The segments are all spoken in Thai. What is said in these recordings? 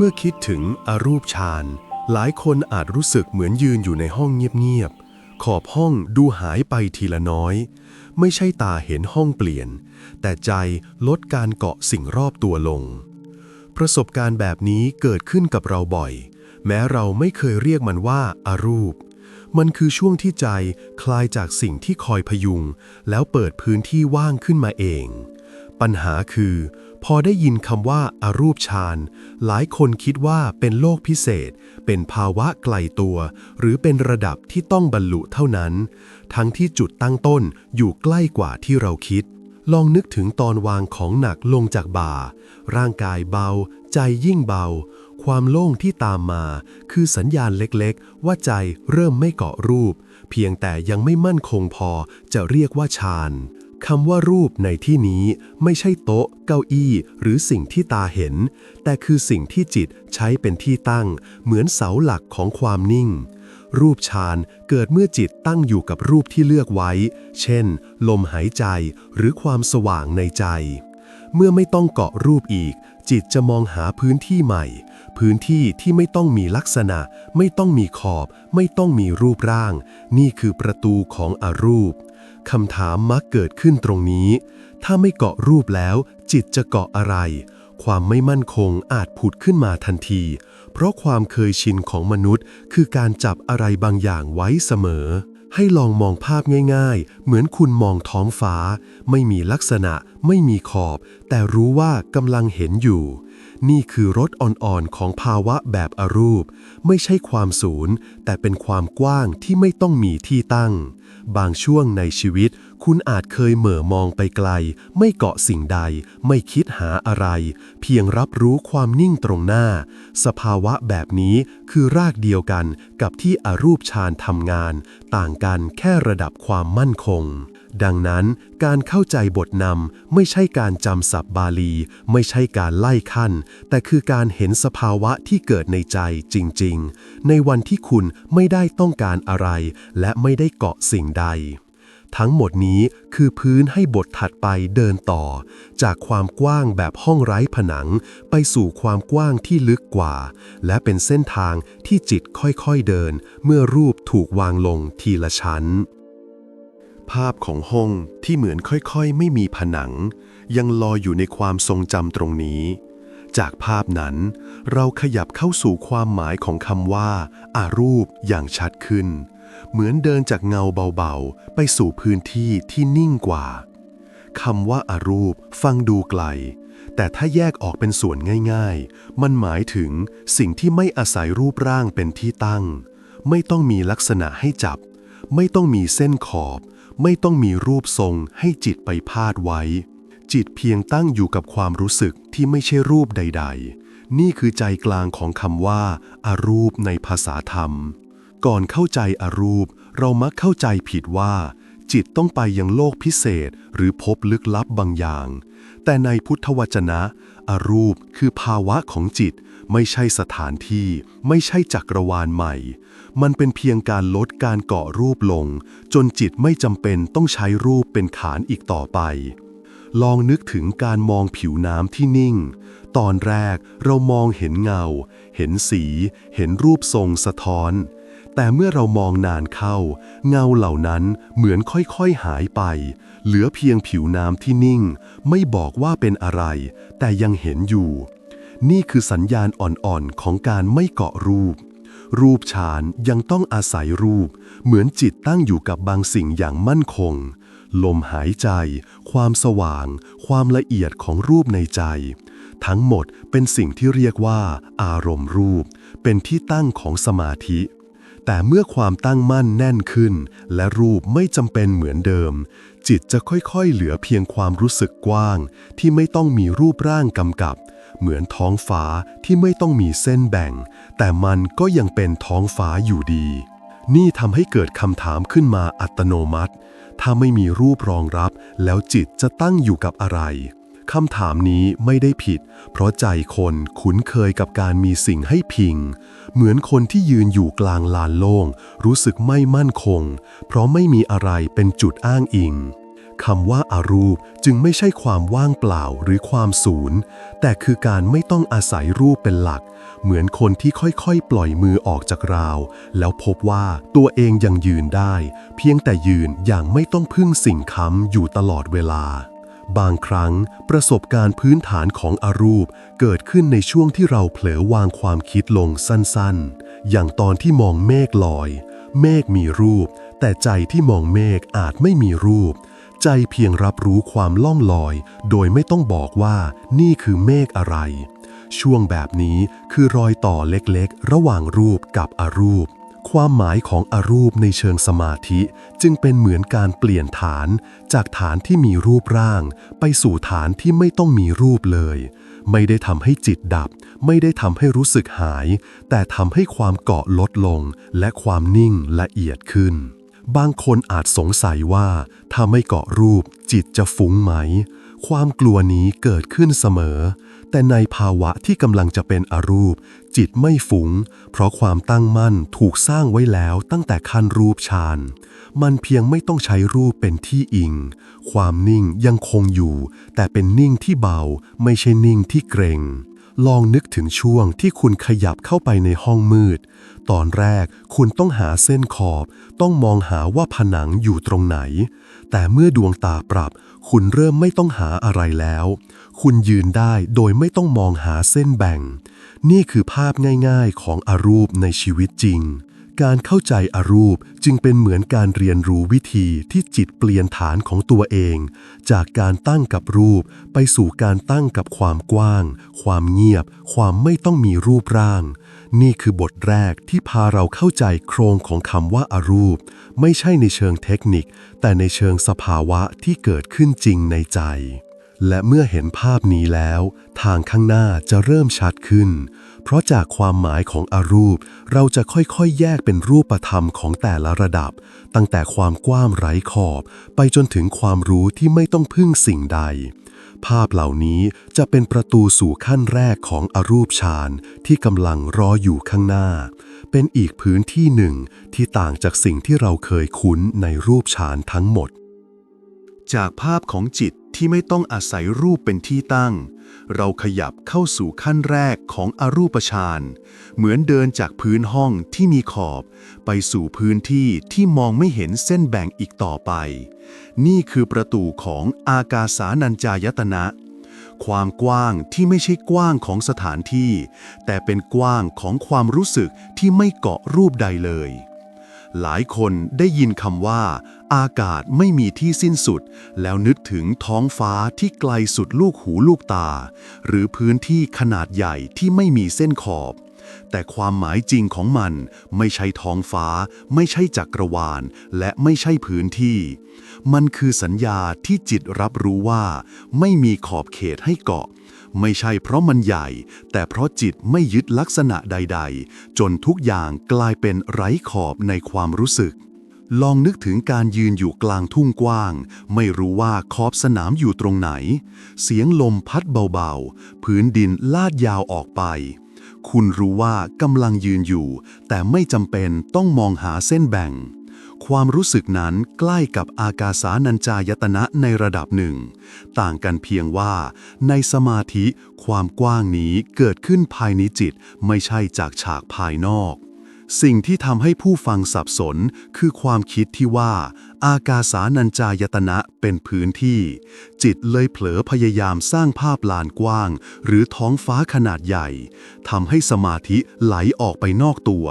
เมื่อคิดถึงอารูปฌานหลายคนอาจรู้สึกเหมือนยืนอยู่ในห้องเงียบๆ ขอบห้องดูหายไปทีละน้อย ไม่ใช่ตาเห็นห้องเปลี่ยน แต่ใจลดการเกาะสิ่งรอบตัวลง ประสบการณ์แบบนี้เกิดขึ้นกับเราบ่อย แม้เราไม่เคยเรียกมันว่าอารูป มันคือช่วงที่ใจคลายจากสิ่งที่คอยพยุง แล้วเปิดพื้นที่ว่างขึ้นมาเอง ปัญหาคือ พอได้ยินคำว่าอารูปฌานหลายคนคิดว่าเป็นโลกพิเศษ เป็นภาวะไกลตัว หรือเป็นระดับที่ต้องบรรลุเท่านั้น ทั้งที่จุดตั้งต้นอยู่ใกล้กว่าที่เราคิด ลองนึกถึงตอนวางของหนักลงจากบ่า ร่างกายเบา ใจยิ่งเบา ความโล่งที่ตามมา คือสัญญาณเล็กๆ ว่าใจเริ่มไม่เกาะรูป เพียงแต่ยังไม่มั่นคงพอจะเรียกว่าฌาน คำว่ารูปในที่นี้ไม่ใช่โต๊ะ เก้าอี้ หรือสิ่งที่ตาเห็น แต่คือสิ่งที่จิตใช้เป็นที่ตั้ง เหมือนเสาหลักของความนิ่ง รูปฌานเกิดเมื่อจิตตั้งอยู่กับรูปที่เลือกไว้ เช่น ลมหายใจหรือความสว่างในใจ เมื่อไม่ต้องเกาะรูปอีก จิตจะมองหาพื้นที่ใหม่ พื้นที่ที่ไม่ต้องมีลักษณะ ไม่ต้องมีขอบ ไม่ต้องมีรูปร่าง นี่คือประตูของอรูป คำถามมักเกิดขึ้นตรงนี้ ถ้าไม่เกาะรูปแล้ว จิตจะเกาะอะไร ความไม่มั่นคงอาจผุดขึ้นมาทันที เพราะความเคยชินของมนุษย์ คือการจับอะไรบางอย่างไว้เสมอ ให้ลองมองภาพง่าย ๆ เหมือนคุณมองท้องฟ้า ไม่มีลักษณะ ไม่มีขอบ แต่รู้ว่ากำลังเห็นอยู่นี่คือรสอ่อนๆ ของภาวะแบบอรูป ไม่ใช่ความศูนย์ แต่เป็นความกว้างที่ไม่ต้องมีที่ตั้ง บางช่วงในชีวิต คุณอาจเคยเหม่อมองไปไกล ไม่เกาะสิ่งใด ไม่คิดหาอะไร เพียงรับรู้ความนิ่งตรงหน้า สภาวะแบบนี้คือรากเดียวกันกับที่อรูปฌานทำงาน ต่างกันแค่ระดับความมั่นคง ดังนั้นการเข้าใจบทนำไม่ใช่การจำศัพท์บาลี ไม่ใช่การไล่ขั้น แต่คือการเห็นสภาวะที่เกิดในใจจริงๆ ในวันที่คุณไม่ได้ต้องการอะไร และไม่ได้เกาะสิ่งใด ทั้งหมดนี้คือพื้นให้บทถัดไปเดินต่อ จากความกว้างแบบห้องไร้ผนัง ไปสู่ความกว้างที่ลึกกว่า และเป็นเส้นทางที่จิตค่อยๆเดิน เมื่อรูปถูกวางลงทีละชั้น ภาพของห้องที่เหมือนค่อยๆ ไม่มีผนัง ยังลอยอยู่ในความทรงจำตรงนี้ จากภาพนั้น เราขยับเข้าสู่ความหมายของคำว่า อารูปอย่างชัดขึ้น เหมือนเดินจากเงาเบาๆ ไปสู่พื้นที่ที่นิ่งกว่าคำว่าอารูปฟังดูไกล แต่ถ้าแยกออกเป็นส่วนง่ายๆ มันหมายถึงสิ่งที่ไม่อาศัยรูปร่างเป็นที่ตั้ง ไม่ต้องมีลักษณะให้จับ ไม่ต้องมีเส้นขอบ ไม่ต้องมีรูปทรงให้จิตไปพาดไว้ จิตเพียงตั้งอยู่กับความรู้สึกที่ไม่ใช่รูปใด ๆ นี่คือใจกลางของคำว่าอารูปในภาษาธรรม ก่อนเข้าใจอรูป เรามักเข้าใจผิดว่า จิตต้องไปยังโลกพิเศษหรือพบลึกลับบางอย่าง แต่ในพุทธวจนะอารูปคือภาวะของจิต ไม่ใช่สถานที่ ไม่ใช่จักรวาลใหม่ มันเป็นเพียงการลดการเกาะรูปลง จนจิตไม่จำเป็นต้องใช้รูปเป็นฐานอีกต่อไป ลองนึกถึงการมองผิวน้ำที่นิ่ง ตอนแรกเรามองเห็นเงา เห็นสี เห็นรูปทรงสะท้อน แต่เมื่อเรามองนานเข้า เงาเหล่านั้นเหมือนค่อยๆหายไป เหลือเพียงผิวน้ำที่นิ่ง ไม่บอกว่าเป็นอะไร แต่ยังเห็นอยู่ นี่คือสัญญาณอ่อนๆของการไม่เกาะรูป รูปฌานยังต้องอาศัยรูป เหมือนจิตตั้งอยู่กับบางสิ่งอย่างมั่นคง ลมหายใจ ความสว่าง ความละเอียดของรูปในใจ ทั้งหมดเป็นสิ่งที่เรียกว่า อารมณ์รูป เป็นที่ตั้งของสมาธิแต่เมื่อความตั้งมั่นแน่นขึ้น และรูปไม่จำเป็นเหมือนเดิม จิตจะค่อยๆ เหลือเพียงความรู้สึกกว้าง ที่ไม่ต้องมีรูปร่างกำกับ เหมือนท้องฟ้าที่ไม่ต้องมีเส้นแบ่ง แต่มันก็ยังเป็นท้องฟ้าอยู่ดี นี่ทำให้เกิดคำถามขึ้นมาอัตโนมัติ ถ้าไม่มีรูปรองรับ แล้วจิตจะตั้งอยู่กับอะไรคำถามนี้ไม่ได้ผิด เพราะใจคนคุ้นเคยกับการมีสิ่งให้พิง เหมือนคนที่ยืนอยู่กลางลานโล่ง รู้สึกไม่มั่นคง เพราะไม่มีอะไรเป็นจุดอ้างอิง คำว่าอารูปจึงไม่ใช่ความว่างเปล่าหรือความศูนย์ แต่คือการไม่ต้องอาศัยรูปเป็นหลัก เหมือนคนที่ค่อยๆ ปล่อยมือออกจากราว แล้วพบว่าตัวเองยังยืนได้ เพียงแต่ยืนอย่างไม่ต้องพึ่งสิ่งค้ำอยู่ตลอดเวลา บางครั้งประสบการณ์พื้นฐานของอารูปเกิดขึ้นในช่วงที่เราเผลอวางความคิดลงสั้นๆ อย่างตอนที่มองเมฆลอย เมฆมีรูป แต่ใจที่มองเมฆอาจไม่มีรูป ใจเพียงรับรู้ความล่องลอย โดยไม่ต้องบอกว่านี่คือเมฆอะไร ช่วงแบบนี้คือรอยต่อเล็กๆ ระหว่างรูปกับอารูป ความหมายของอารูปในเชิงสมาธิ จึงเป็นเหมือนการเปลี่ยนฐาน จากฐานที่มีรูปร่าง ไปสู่ฐานที่ไม่ต้องมีรูปเลย ไม่ได้ทำให้จิตดับ ไม่ได้ทำให้รู้สึกหาย แต่ทำให้ความเกาะลดลง และความนิ่งละเอียดขึ้น บางคนอาจสงสัยว่าถ้าไม่เกาะรูปจิตจะฟุ้งไหม ความกลัวนี้เกิดขึ้นเสมอ แต่ในภาวะที่กำลังจะเป็นอรูป จิตไม่ฟุง้ง เพราะความตั้งมั่นถูกสร้างไว้แล้วตั้งแต่ขั้นรูปฌานมันเพียงไม่ต้องใช้รูปเป็นที่อิง ความนิ่งยังคงอยู่ แต่เป็นนิ่งที่เบาไม่ใช่นิ่งที่เกรงลองนึกถึงช่วงที่คุณขยับเข้าไปในห้องมืด ตอนแรกคุณต้องหาเส้นขอบ ต้องมองหาว่าผนังอยู่ตรงไหน แต่เมื่อดวงตาปรับ คุณเริ่มไม่ต้องหาอะไรแล้ว คุณยืนได้โดยไม่ต้องมองหาเส้นแบ่ง นี่คือภาพง่ายๆของอารูปในชีวิตจริง การเข้าใจอารูปจึงเป็นเหมือนการเรียนรู้วิธีที่จิตเปลี่ยนฐานของตัวเอง จากการตั้งกับรูปไปสู่การตั้งกับความกว้าง ความเงียบ ความไม่ต้องมีรูปร่าง นี่คือบทแรกที่พาเราเข้าใจโครงของคำว่าอารูป ไม่ใช่ในเชิงเทคนิค แต่ในเชิงสภาวะที่เกิดขึ้นจริงในใจ และเมื่อเห็นภาพนี้แล้ว ทางข้างหน้าจะเริ่มชัดขึ้น เพราะจากความหมายของอารูป เราจะค่อยๆ แยกเป็นรูปธรรมของแต่ละระดับ ตั้งแต่ความกว้างไร้ขอบ ไปจนถึงความรู้ที่ไม่ต้องพึ่งสิ่งใด ภาพเหล่านี้จะเป็นประตูสู่ขั้นแรกของอรูปฌานที่กำลังรออยู่ข้างหน้า เป็นอีกพื้นที่หนึ่งที่ต่างจากสิ่งที่เราเคยคุ้นในรูปฌานทั้งหมด จากภาพของจิตที่ไม่ต้องอาศัยรูปเป็นที่ตั้ง เราขยับเข้าสู่ขั้นแรกของอรูปฌานเหมือนเดินจากพื้นห้องที่มีขอบ ไปสู่พื้นที่ที่มองไม่เห็นเส้นแบ่งอีกต่อไป นี่คือประตูของอากาสานัญจายตนะ ความกว้างที่ไม่ใช่กว้างของสถานที่ แต่เป็นกว้างของความรู้สึกที่ไม่เกาะรูปใดเลย หลายคนได้ยินคำว่า อากาศไม่มีที่สิ้นสุด แล้วนึกถึงท้องฟ้าที่ไกลสุดลูกหูลูกตา หรือพื้นที่ขนาดใหญ่ที่ไม่มีเส้นขอบ แต่ความหมายจริงของมันไม่ใช่ท้องฟ้า ไม่ใช่จักรวาล และไม่ใช่พื้นที่ มันคือสัญญาที่จิตรับรู้ว่า ไม่มีขอบเขตให้เกาะ ไม่ใช่เพราะมันใหญ่ แต่เพราะจิตไม่ยึดลักษณะใด ๆ จนทุกอย่างกลายเป็นไร้ขอบในความรู้สึกลองนึกถึงการยืนอยู่กลางทุ่งกว้าง ไม่รู้ว่าขอบสนามอยู่ตรงไหน เสียงลมพัดเบาๆ พื้นดินลาดยาวออกไป คุณรู้ว่ากำลังยืนอยู่ แต่ไม่จำเป็นต้องมองหาเส้นแบ่ง ความรู้สึกนั้นใกล้กับอากาสานัญจายตนะในระดับหนึ่ง ต่างกันเพียงว่า ในสมาธิความกว้างนี้เกิดขึ้นภายในจิตไม่ใช่จากฉากภายนอก สิ่งที่ทำให้ผู้ฟังสับสนคือความคิดที่ว่า อากาสานัญจายตนะเป็นพื้นที่ จิตเลยเผลอพยายามสร้างภาพลานกว้าง หรือท้องฟ้าขนาดใหญ่ทำให้สมาธิไหลออกไปนอกตัว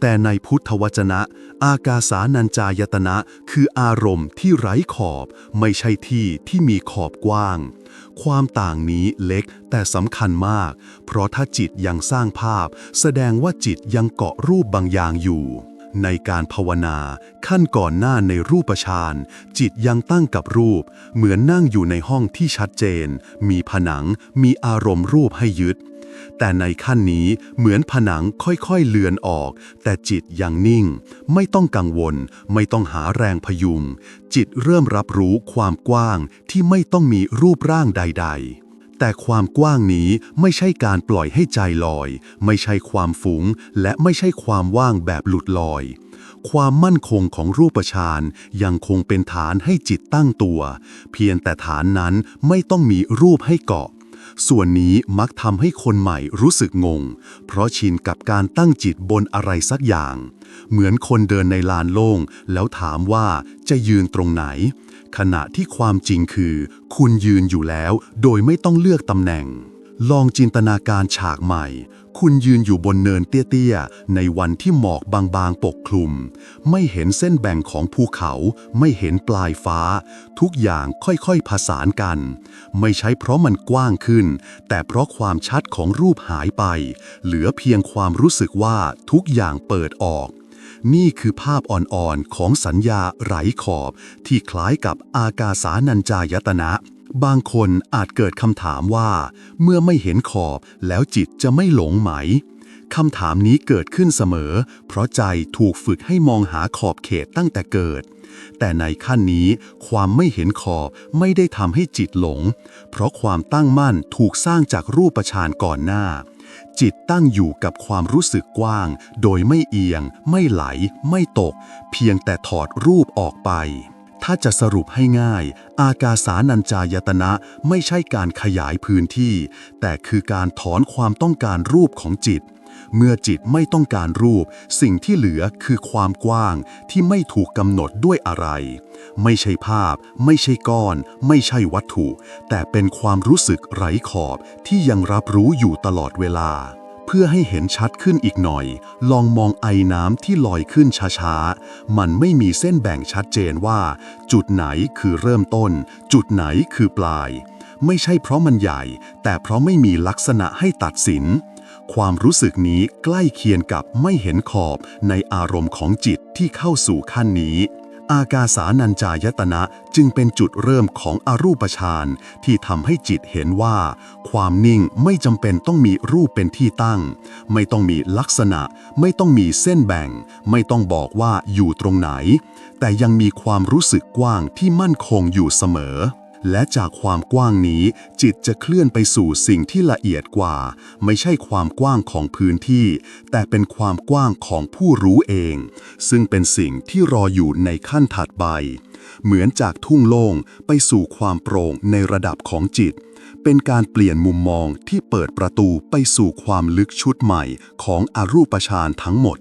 แต่ในพุทธวจนะ อากาสานัญจายตนะ คืออารมณ์ที่ไร้ขอบ ไม่ใช่ที่ที่มีขอบกว้าง ความต่างนี้เล็กแต่สำคัญมาก เพราะถ้าจิตยังสร้างภาพ แสดงว่าจิตยังเกาะรูปบางอย่างอยู่ ในการภาวนาขั้นก่อนหน้าในรูปฌานจิตยังตั้งกับรูป เหมือนนั่งอยู่ในห้องที่ชัดเจน มีผนัง มีอารมณ์รูปให้ยึด แต่ในขั้นนี้เหมือนผนังค่อยๆเลือนออก แต่จิตยังนิ่ง ไม่ต้องกังวล ไม่ต้องหาแรงพยุง จิตเริ่มรับรู้ความกว้างที่ไม่ต้องมีรูปร่างใด ๆแต่ความกว้างนี้ไม่ใช่การปล่อยให้ใจลอย ไม่ใช่ความฝูง และไม่ใช่ความว่างแบบหลุดลอย ความมั่นคงของรูปฌานยังคงเป็นฐานให้จิตตั้งตัว เพียงแต่ฐานนั้นไม่ต้องมีรูปให้เกาะ ส่วนนี้มักทำให้คนใหม่รู้สึกงง เพราะชินกับการตั้งจิตบนอะไรสักอย่าง เหมือนคนเดินในลานโล่ง แล้วถามว่าจะยืนตรงไหน ขณะที่ความจริงคือ คุณยืนอยู่แล้ว โดยไม่ต้องเลือกตำแหน่ง ลองจินตนาการฉากใหม่ คุณยืนอยู่บนเนินเตี้ยๆ ในวันที่หมอกบางๆ ปกคลุม ไม่เห็นเส้นแบ่งของภูเขา ไม่เห็นปลายฟ้า ทุกอย่างค่อยๆผสานกัน ไม่ใช่เพราะมันกว้างขึ้น แต่เพราะความชัดของรูปหายไป เหลือเพียงความรู้สึกว่าทุกอย่างเปิดออก นี่คือภาพอ่อนๆ ของสัญญาไร้ขอบที่คล้ายกับอากาสานัญจายตนะ บางคนอาจเกิดคำถามว่า เมื่อไม่เห็นขอบแล้วจิตจะไม่หลงไหมคำถามนี้เกิดขึ้นเสมอ เพราะใจถูกฝึกให้มองหาขอบเขตตั้งแต่เกิด แต่ในขั้นนี้ความไม่เห็นขอบไม่ได้ทำให้จิตหลง เพราะความตั้งมั่นถูกสร้างจากรูปฌานก่อนหน้า จิตตั้งอยู่กับความรู้สึกกว้าง โดยไม่เอียง ไม่ไหล ไม่ตก เพียงแต่ถอดรูปออกไป ถ้าจะสรุปให้ง่าย อากาสานัญจายตนะไม่ใช่การขยายพื้นที่ แต่คือการถอนความต้องการรูปของจิต เมื่อจิตไม่ต้องการรูป สิ่งที่เหลือคือความกว้างที่ไม่ถูกกำหนดด้วยอะไร ไม่ใช่ภาพ ไม่ใช่ก้อน ไม่ใช่วัตถุ แต่เป็นความรู้สึกไร้ขอบที่ยังรับรู้อยู่ตลอดเวลา พื่อให้เห็นชัดขึ้นอีกหน่อย ลองมองไอน้ำที่ลอยขึ้นช้าๆ มันไม่มีเส้นแบ่งชัดเจนว่า จุดไหนคือเริ่มต้น จุดไหนคือปลาย ไม่ใช่เพราะมันใหญ่ แต่เพราะไม่มีลักษณะให้ตัดสิน ความรู้สึกนี้ใกล้เคียงกับไม่เห็นขอบในอารมณ์ของจิตที่เข้าสู่ขั้นนี้ อากาสานัญจายตนะจึงเป็นจุดเริ่มของอรูปฌานที่ทำให้จิตเห็นว่า ความนิ่งไม่จำเป็นต้องมีรูปเป็นที่ตั้ง ไม่ต้องมีลักษณะ ไม่ต้องมีเส้นแบ่ง ไม่ต้องบอกว่าอยู่ตรงไหน แต่ยังมีความรู้สึกกว้างที่มั่นคงอยู่เสมอ และจากความกว้างนี้ จิตจะเคลื่อนไปสู่สิ่งที่ละเอียดกว่า ไม่ใช่ความกว้างของพื้นที่ แต่เป็นความกว้างของผู้รู้เอง ซึ่งเป็นสิ่งที่รออยู่ในขั้นถัดไป เหมือนจากทุ่งโล่งไปสู่ความโปร่งในระดับของจิต เป็นการเปลี่ยนมุมมองที่เปิดประตูไปสู่ความลึกชุดใหม่ของอรูปฌานทั้งหมด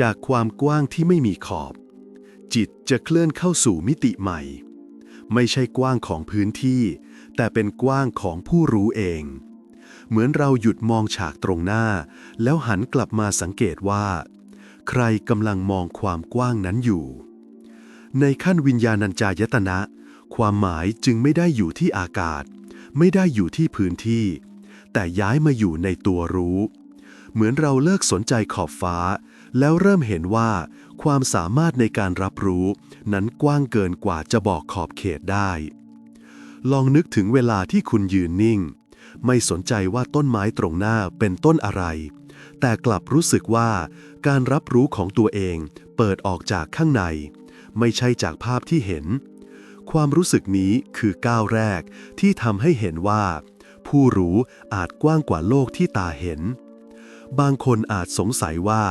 จากความกว้างที่ไม่มีขอบ จิตจะเคลื่อนเข้าสู่มิติใหม่ ไม่ใช่กว้างของพื้นที่ แต่เป็นกว้างของผู้รู้เอง เหมือนเราหยุดมองฉากตรงหน้า แล้วหันกลับมาสังเกตว่า ใครกำลังมองความกว้างนั้นอยู่ ในขั้นวิญญาณัญจายตนะ ความหมายจึงไม่ได้อยู่ที่อากาศ ไม่ได้อยู่ที่พื้นที่ แต่ย้ายมาอยู่ในตัวรู้ เหมือนเราเลิกสนใจขอบฟ้า แล้วเริ่มเห็นว่า ความสามารถในการรับรู้ นั้นกว้างเกินกว่าจะบอกขอบเขตได้ ลองนึกถึงเวลาที่คุณยืนนิ่ง ไม่สนใจว่าต้นไม้ตรงหน้าเป็นต้นอะไร แต่กลับรู้สึกว่า การรับรู้ของตัวเองเปิดออกจากข้างใน ไม่ใช่จากภาพที่เห็น ความรู้สึกนี้คือก้าวแรกที่ทำให้เห็นว่า ผู้รู้อาจกว้างกว่าโลกที่ตาเห็น บางคนอาจสงสัยว่า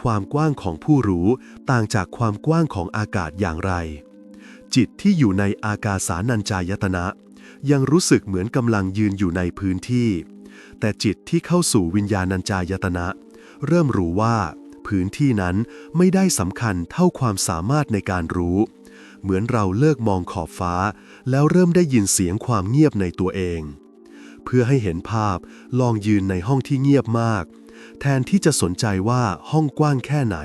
ความกว้างของผู้รู้ต่างจากความกว้างของอากาศอย่างไร จิตที่อยู่ในอากาสานัญจายตนะ ยังรู้สึกเหมือนกำลังยืนอยู่ในพื้นที่ แต่จิตที่เข้าสู่วิญญาณัญจายตนะ เริ่มรู้ว่าพื้นที่นั้นไม่ได้สำคัญเท่าความสามารถในการรู้ เหมือนเราเลิกมองขอบฟ้า แล้วเริ่มได้ยินเสียงความเงียบในตัวเอง เพื่อให้เห็นภาพลองยืนในห้องที่เงียบมาก แทนที่จะสนใจว่าห้องกว้างแค่ไหน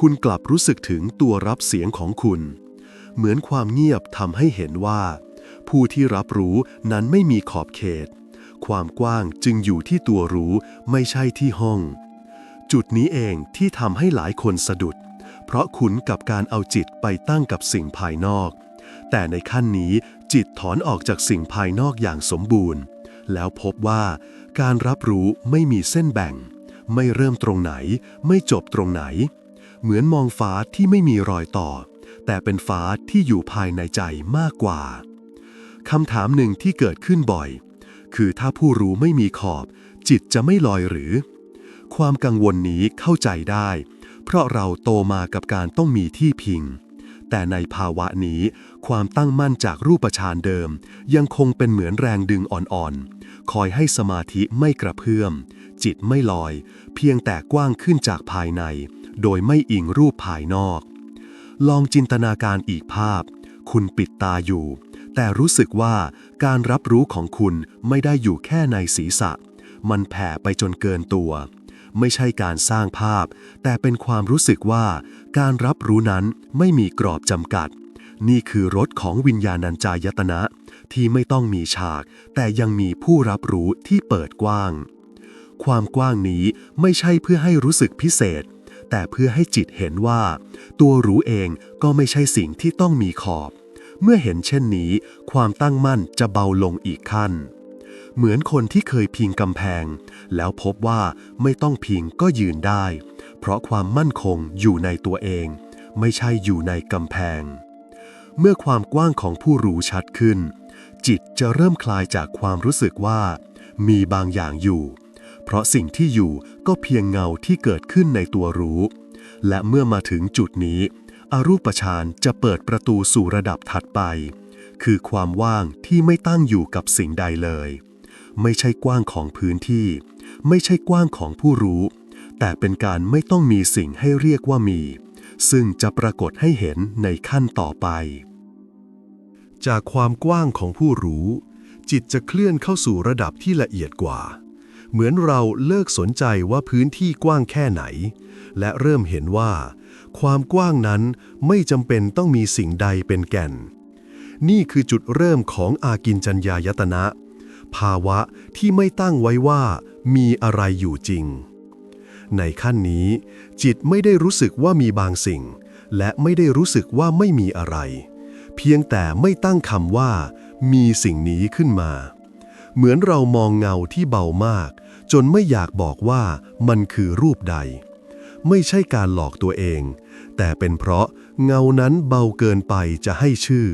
คุณกลับรู้สึกถึงตัวรับเสียงของคุณ เหมือนความเงียบทำให้เห็นว่า ผู้ที่รับรู้นั้นไม่มีขอบเขต ความกว้างจึงอยู่ที่ตัวรู้ไม่ใช่ที่ห้อง จุดนี้เองที่ทำให้หลายคนสะดุด เพราะคุ้นกับการเอาจิตไปตั้งกับสิ่งภายนอก แต่ในขั้นนี้จิตถอนออกจากสิ่งภายนอกอย่างสมบูรณ์ แล้วพบว่าการรับรู้ไม่มีเส้นแบ่ง ไม่เริ่มตรงไหน ไม่จบตรงไหน เหมือนมองฟ้าที่ไม่มีรอยต่อ แต่เป็นฟ้าที่อยู่ภายในใจมากกว่าคำถามหนึ่งที่เกิดขึ้นบ่อย คือถ้าผู้รู้ไม่มีขอบ จิตจะไม่ลอยหรือ ความกังวลนี้เข้าใจได้ เพราะเราโตมากับการต้องมีที่พิง แต่ในภาวะนี้ ความตั้งมั่นจากรูปฌานเดิม ยังคงเป็นเหมือนแรงดึงอ่อนๆ คอยให้สมาธิไม่กระเพื่อม จิตไม่ลอย เพียงแต่กว้างขึ้นจากภายใน โดยไม่อิงรูปภายนอก ลองจินตนาการอีกภาพ คุณปิดตาอยู่ แต่รู้สึกว่าการรับรู้ของคุณไม่ได้อยู่แค่ในศีรษะ มันแผ่ไปจนเกินตัว ไม่ใช่การสร้างภาพ แต่เป็นความรู้สึกว่า การรับรู้นั้นไม่มีกรอบจำกัด นี่คือรถของวิญญาณัญจายตนะที่ไม่ต้องมีฉาก แต่ยังมีผู้รับรู้ที่เปิดกว้าง ความกว้างนี้ไม่ใช่เพื่อให้รู้สึกพิเศษ แต่เพื่อให้จิตเห็นว่า ตัวรู้เองก็ไม่ใช่สิ่งที่ต้องมีขอบ เมื่อเห็นเช่นนี้ ความตั้งมั่นจะเบาลงอีกขั้น เหมือนคนที่เคยพิงกำแพง แล้วพบว่าไม่ต้องพิงก็ยืนได้ เพราะความมั่นคงอยู่ในตัวเอง ไม่ใช่อยู่ในกำแพง เมื่อความกว้างของผู้รู้ชัดขึ้น จิตจะเริ่มคลายจากความรู้สึกว่า มีบางอย่างอยู่ เพราะสิ่งที่อยู่ก็เพียงเงาที่เกิดขึ้นในตัวรู้ และเมื่อมาถึงจุดนี้ อรูปฌานจะเปิดประตูสู่ระดับถัดไป คือความว่างที่ไม่ตั้งอยู่กับสิ่งใดเลย ไม่ใช่กว้างของพื้นที่ ไม่ใช่กว้างของผู้รู้ แต่เป็นการไม่ต้องมีสิ่งให้เรียกว่ามี ซึ่งจะปรากฏให้เห็นในขั้นต่อไป จากความกว้างของผู้รู้จิตจะเคลื่อนเข้าสู่ระดับที่ละเอียดกว่า เหมือนเราเลิกสนใจว่าพื้นที่กว้างแค่ไหน และเริ่มเห็นว่า ความกว้างนั้นไม่จำเป็นต้องมีสิ่งใดเป็นแก่น นี่คือจุดเริ่มของอากินจัญญายตนะ ภาวะที่ไม่ตั้งไว้ว่ามีอะไรอยู่จริง ในขั้นนี้ จิตไม่ได้รู้สึกว่ามีบางสิ่ง และไม่ได้รู้สึกว่าไม่มีอะไร เพียงแต่ไม่ตั้งคำว่า มีสิ่งนี้ขึ้นมา เหมือนเรามองเงาที่เบามาก จนไม่อยากบอกว่ามันคือรูปใด ไม่ใช่การหลอกตัวเอง แต่เป็นเพราะเงานั้นเบาเกินไปจะให้ชื่อ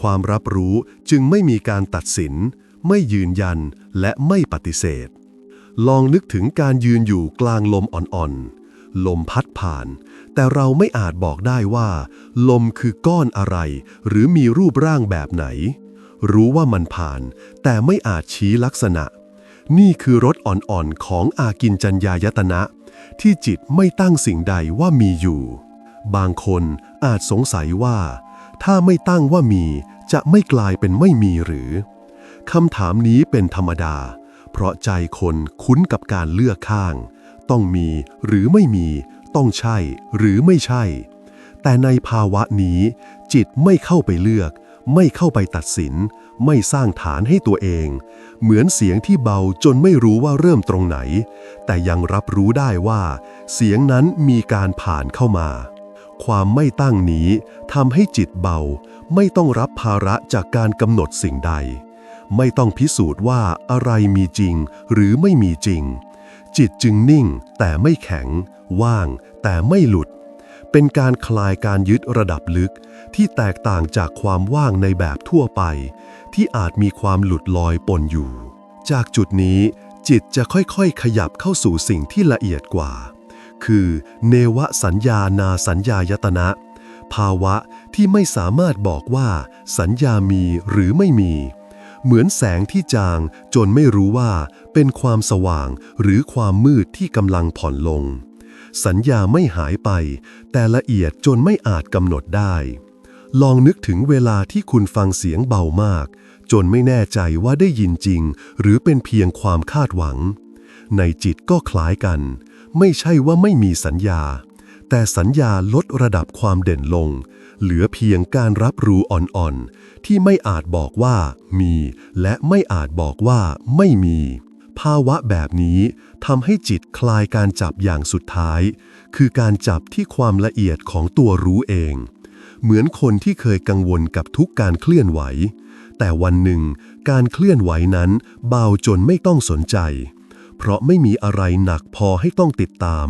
ความรับรู้จึงไม่มีการตัดสิน ไม่ยืนยันและไม่ปฏิเสธ ลองนึกถึงการยืนอยู่กลางลมอ่อนๆ ลมพัดผ่าน แต่เราไม่อาจบอกได้ว่า ลมคือก้อนอะไร หรือมีรูปร่างแบบไหน รู้ว่ามันผ่าน แต่ไม่อาจชี้ลักษณะ นี่คือรสอ่อนๆของอากินจัญญายตนะ ที่จิตไม่ตั้งสิ่งใดว่ามีอยู่ บางคนอาจสงสัยว่า ถ้าไม่ตั้งว่ามีจะไม่กลายเป็นไม่มีหรือคำถามนี้เป็นธรรมดา เพราะใจคนคุ้นกับการเลือกข้าง ต้องมีหรือไม่มี ต้องใช่หรือไม่ใช่ แต่ในภาวะนี้จิตไม่เข้าไปเลือก ไม่เข้าไปตัดสิน ไม่สร้างฐานให้ตัวเอง เหมือนเสียงที่เบาจนไม่รู้ว่าเริ่มตรงไหน แต่ยังรับรู้ได้ว่า เสียงนั้นมีการผ่านเข้ามา ความไม่ตั้งนี้ทำให้จิตเบา ไม่ต้องรับภาระจากการกำหนดสิ่งใด ไม่ต้องพิสูจน์ว่าอะไรมีจริงหรือไม่มีจริง จิตจึงนิ่งแต่ไม่แข็ง ว่างแต่ไม่หลุด เป็นการคลายการยึดระดับลึกที่แตกต่างจากความว่างในแบบทั่วไป ที่อาจมีความหลุดลอยปนอยู่ จากจุดนี้จิตจะค่อยๆ ขยับเข้าสู่สิ่งที่ละเอียดกว่า คือเนวสัญญานาสัญญายตนะ ภาวะที่ไม่สามารถบอกว่า สัญญามีหรือไม่มี เหมือนแสงที่จางจนไม่รู้ว่า เป็นความสว่างหรือความมืดที่กำลังผ่อนลง สัญญาไม่หายไป แต่ละเอียดจนไม่อาจกำหนดได้ ลองนึกถึงเวลาที่คุณฟังเสียงเบามาก จนไม่แน่ใจว่าได้ยินจริง หรือเป็นเพียงความคาดหวัง ในจิตก็คล้ายกัน ไม่ใช่ว่าไม่มีสัญญา แต่สัญญาลดระดับความเด่นลง เหลือเพียงการรับรู้อ่อนๆ ที่ไม่อาจบอกว่ามี และไม่อาจบอกว่าไม่มี ภาวะแบบนี้ทำให้จิตคลายการจับอย่างสุดท้าย คือการจับที่ความละเอียดของตัวรู้เอง เหมือนคนที่เคยกังวลกับทุกการเคลื่อนไหว แต่วันหนึ่ง การเคลื่อนไหวนั้นเบาจนไม่ต้องสนใจ เพราะไม่มีอะไรหนักพอให้ต้องติดตาม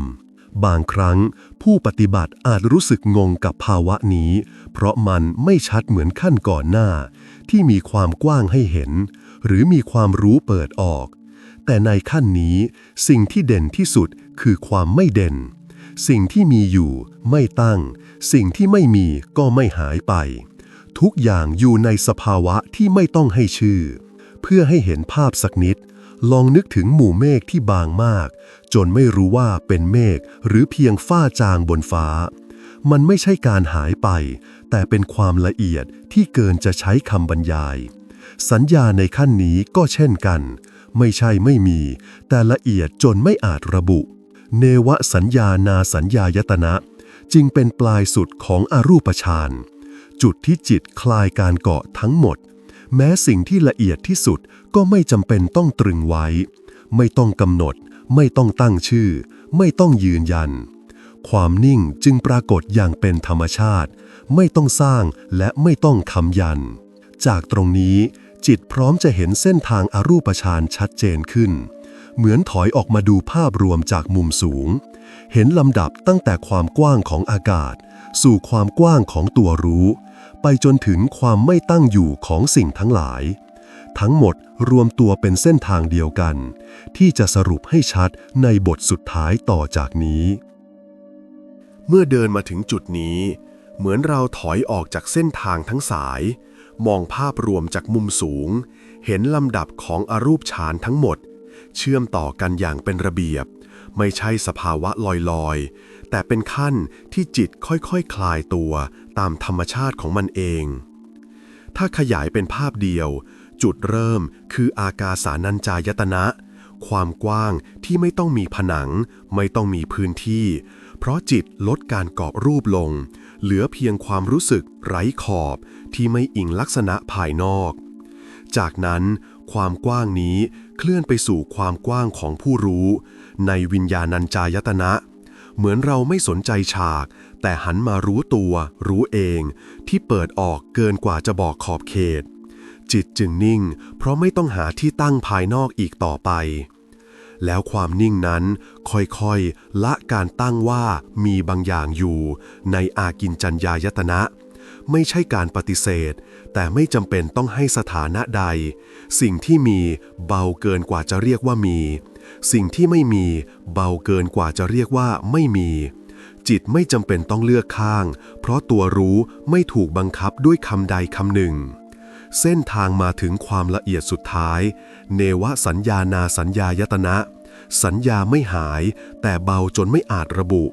บางครั้งผู้ปฏิบัติอาจรู้สึกงงกับภาวะนี้ เพราะมันไม่ชัดเหมือนขั้นก่อนหน้า ที่มีความกว้างให้เห็น หรือมีความรู้เปิดออก แต่ในขั้นนี้ สิ่งที่เด่นที่สุดคือความไม่เด่น สิ่งที่มีอยู่ไม่ตั้ง สิ่งที่ไม่มีก็ไม่หายไป ทุกอย่างอยู่ในสภาวะที่ไม่ต้องให้ชื่อ เพื่อให้เห็นภาพสักนิด ลองนึกถึงหมู่เมฆที่บางมาก จนไม่รู้ว่าเป็นเมฆหรือเพียงฝ้าจางบนฟ้า มันไม่ใช่การหายไป แต่เป็นความละเอียดที่เกินจะใช้คำบรรยาย สัญญาในขั้นนี้ก็เช่นกัน ไม่ใช่ไม่มี แต่ละเอียดจนไม่อาจระบุ เนวสัญญานาสัญญายตนะ จึงเป็นปลายสุดของอรูปฌานจุดที่จิตคลายการเกาะทั้งหมด แม้สิ่งที่ละเอียดที่สุดก็ไม่จำเป็นต้องตรึงไว้ ไม่ต้องกำหนด ไม่ต้องตั้งชื่อ ไม่ต้องยืนยัน ความนิ่งจึงปรากฏอย่างเป็นธรรมชาติ ไม่ต้องสร้างและไม่ต้องคำยัน จากตรงนี้ จิตพร้อมจะเห็นเส้นทางอารูปฌานชัดเจนขึ้น เหมือนถอยออกมาดูภาพรวมจากมุมสูง เห็นลำดับตั้งแต่ความกว้างของอากาศ สู่ความกว้างของตัวรู้ ไปจนถึงความไม่ตั้งอยู่ของสิ่งทั้งหลาย ทั้งหมดรวมตัวเป็นเส้นทางเดียวกัน ที่จะสรุปให้ชัดในบทสุดท้ายต่อจากนี้ เมื่อเดินมาถึงจุดนี้ เหมือนเราถอยออกจากเส้นทางทั้งสาย มองภาพรวมจากมุมสูง เห็นลำดับของอรูปฌานทั้งหมด เชื่อมต่อกันอย่างเป็นระเบียบ ไม่ใช่สภาวะลอยๆ แต่เป็นขั้นที่จิตค่อยๆคคลายตัวตามธรรมชาติของมันเอง ถ้าขยายเป็นภาพเดียว จุดเริ่มคืออากาสานัญจายตนะ ความกว้างที่ไม่ต้องมีผนัง ไม่ต้องมีพื้นที่ เพราะจิตลดการกรอบรูปลง เหลือเพียงความรู้สึกไร้ขอบ ที่ไม่อิงลักษณะภายนอก จากนั้นความกว้างนี้เคลื่อนไปสู่ความกว้างของผู้รู้ ในวิญญาณัญจายตนะ เหมือนเราไม่สนใจฉาก แต่หันมารู้ตัว รู้เอง ที่เปิดออกเกินกว่าจะบอกขอบเขต จิตจึงนิ่ง เพราะไม่ต้องหาที่ตั้งภายนอกอีกต่อไป แล้วความนิ่งนั้นค่อยๆ ละการตั้งว่ามีบางอย่างอยู่ ในอากินจัญญายตนะ ไม่ใช่การปฏิเสธ แต่ไม่จำเป็นต้องให้สถานะใด สิ่งที่มีเบาเกินกว่าจะเรียกว่ามี สิ่งที่ไม่มีเบาเกินกว่าจะเรียกว่าไม่มี จิตไม่จำเป็นต้องเลือกข้าง เพราะตัวรู้ไม่ถูกบังคับด้วยคำใดคำหนึ่ง เส้นทางมาถึงความละเอียดสุดท้าย เนวสัญญานาสัญญายตนะ สัญญาไม่หาย แต่เบาจนไม่อาจระบุ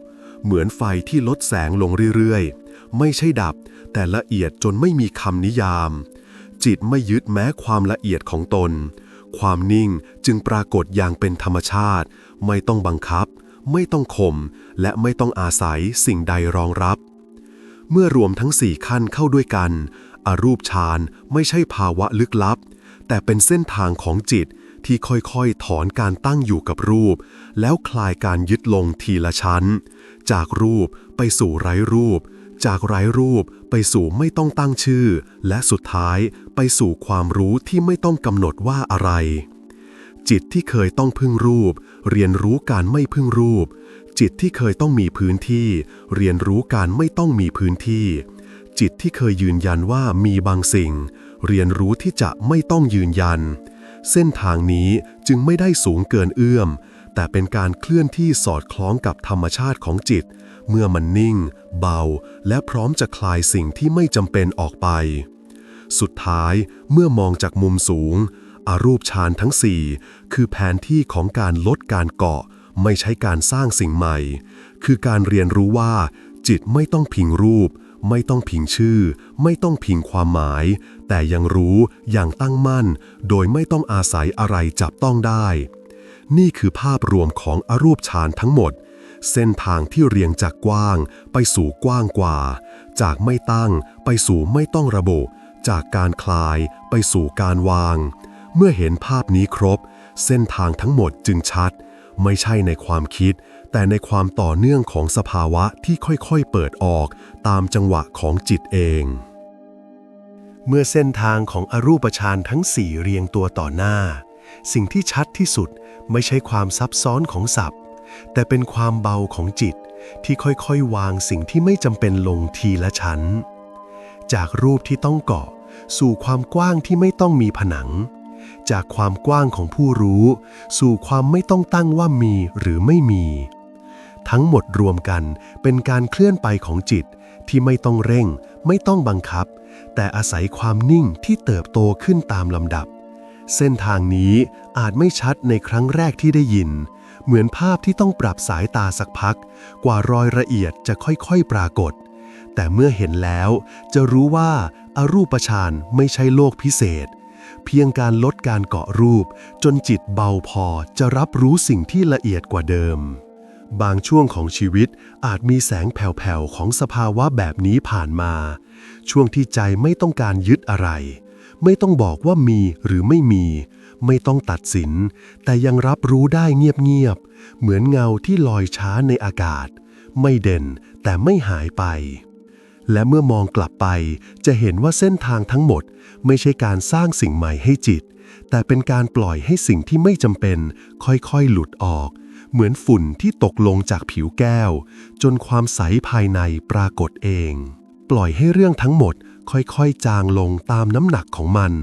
เหมือนไฟที่ลดแสงลงเรื่อยๆ ไม่ใช่ดับ แต่ละเอียดจนไม่มีคำนิยาม จิตไม่ยึดแม้ความละเอียดของตน ความนิ่งจึงปรากฏอย่างเป็นธรรมชาติ ไม่ต้องบังคับ ไม่ต้องข่มและไม่ต้องอาศัยสิ่งใดรองรับ เมื่อรวมทั้งสี่ขั้นเข้าด้วยกันอรูปฌานไม่ใช่ภาวะลึกลับ แต่เป็นเส้นทางของจิตที่ค่อยๆ ถอนการตั้งอยู่กับรูป แล้วคลายการยึดลงทีละชั้น จากรูปไปสู่ไร้รูป จากไร้รูปไปสู่ไม่ต้องตั้งชื่อ และสุดท้ายไปสู่ความรู้ที่ไม่ต้องกำหนดว่าอะไร จิตที่เคยต้องพึ่งรูป เรียนรู้การไม่พึ่งรูป จิตที่เคยต้องมีพื้นที่ เรียนรู้การไม่ต้องมีพื้นที่ จิตที่เคยยืนยันว่ามีบางสิ่ง เรียนรู้ที่จะไม่ต้องยืนยัน เส้นทางนี้จึงไม่ได้สูงเกินเอื้อม แต่เป็นการเคลื่อนที่สอดคล้องกับธรรมชาติของจิต เมื่อมันนิ่ง เบา และพร้อมจะคลายสิ่งที่ไม่จำเป็นออกไป สุดท้ายเมื่อมองจากมุมสูง อารูปฌานทั้งสี่คือแผนที่ของการลดการเกาะ ไม่ใช่การสร้างสิ่งใหม่ คือการเรียนรู้ว่า จิตไม่ต้องพิงรูป ไม่ต้องพิงชื่อ ไม่ต้องพิงความหมาย แต่ยังรู้อย่างตั้งมั่น โดยไม่ต้องอาศัยอะไรจับต้องได้ นี่คือภาพรวมของอรูปฌานทั้งหมด เส้นทางที่เรียงจากกว้าง ไปสู่กว้างกว่า จากไม่ตั้ง ไปสู่ไม่ต้องระบุ จากการคลาย ไปสู่การวาง เมื่อเห็นภาพนี้ครบ เส้นทางทั้งหมดจึงชัด ไม่ใช่ในความคิด แต่ในความต่อเนื่องของสภาวะที่ค่อยๆเปิดออก ตามจังหวะของจิตเอง เมื่อเส้นทางของอรูปฌานทั้งสี่เรียงตัวต่อหน้า สิ่งที่ชัดที่สุดไม่ใช่ความซับซ้อนของศัพท์ แต่เป็นความเบาของจิตที่ค่อยๆ วางสิ่งที่ไม่จำเป็นลงทีละชั้น จากรูปที่ต้องเกาะ สู่ความกว้างที่ไม่ต้องมีผนัง จากความกว้างของผู้รู้ สู่ความไม่ต้องตั้งว่ามีหรือไม่มี ทั้งหมดรวมกันเป็นการเคลื่อนไปของจิตที่ไม่ต้องเร่ง ไม่ต้องบังคับ แต่อาศัยความนิ่งที่เติบโตขึ้นตามลำดับ เส้นทางนี้อาจไม่ชัดในครั้งแรกที่ได้ยิน เหมือนภาพที่ต้องปรับสายตาสักพัก กว่ารอยละเอียดจะค่อยๆปรากฏ แต่เมื่อเห็นแล้ว จะรู้ว่าอารูปฌานไม่ใช่โลกพิเศษ เพียงการลดการเกาะรูป จนจิตเบาพอจะรับรู้สิ่งที่ละเอียดกว่าเดิม บางช่วงของชีวิตอาจมีแสงแผ่วๆของสภาวะแบบนี้ผ่านมา ช่วงที่ใจไม่ต้องการยึดอะไร ไม่ต้องบอกว่ามีหรือไม่มี ไม่ต้องตัดสิน แต่ยังรับรู้ได้เงียบๆ เหมือนเงาที่ลอยช้าในอากาศ ไม่เด่นแต่ไม่หายไป และเมื่อมองกลับไปจะเห็นว่าเส้นทางทั้งหมด ไม่ใช่การสร้างสิ่งใหม่ให้จิต แต่เป็นการปล่อยให้สิ่งที่ไม่จำเป็น ค่อยๆหลุดออก เหมือนฝุ่นที่ตกลงจากผิวแก้ว จนความใสภายในปรากฏเอง ปล่อยให้เรื่องทั้งหมดค่อยๆ จางลงตามน้ำหนักของมัน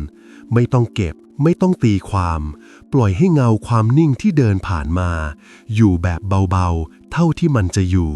ไม่ต้องเก็บ ไม่ต้องตีความ ปล่อยให้เงาความนิ่งที่เดินผ่านมา อยู่แบบเบาๆ เท่าที่มันจะอยู่